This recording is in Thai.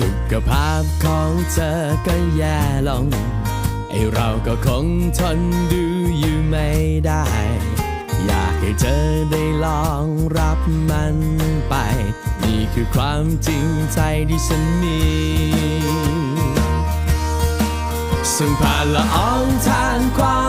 สุขภาพของเธอก็แย่ลง ไอเราก็คงทนดูอยู่ไม่ได้ อยากให้เธอได้ลองรับมันไป นี่คือความจริงใจที่ฉันมีซึ่งผ่านละอองทานความ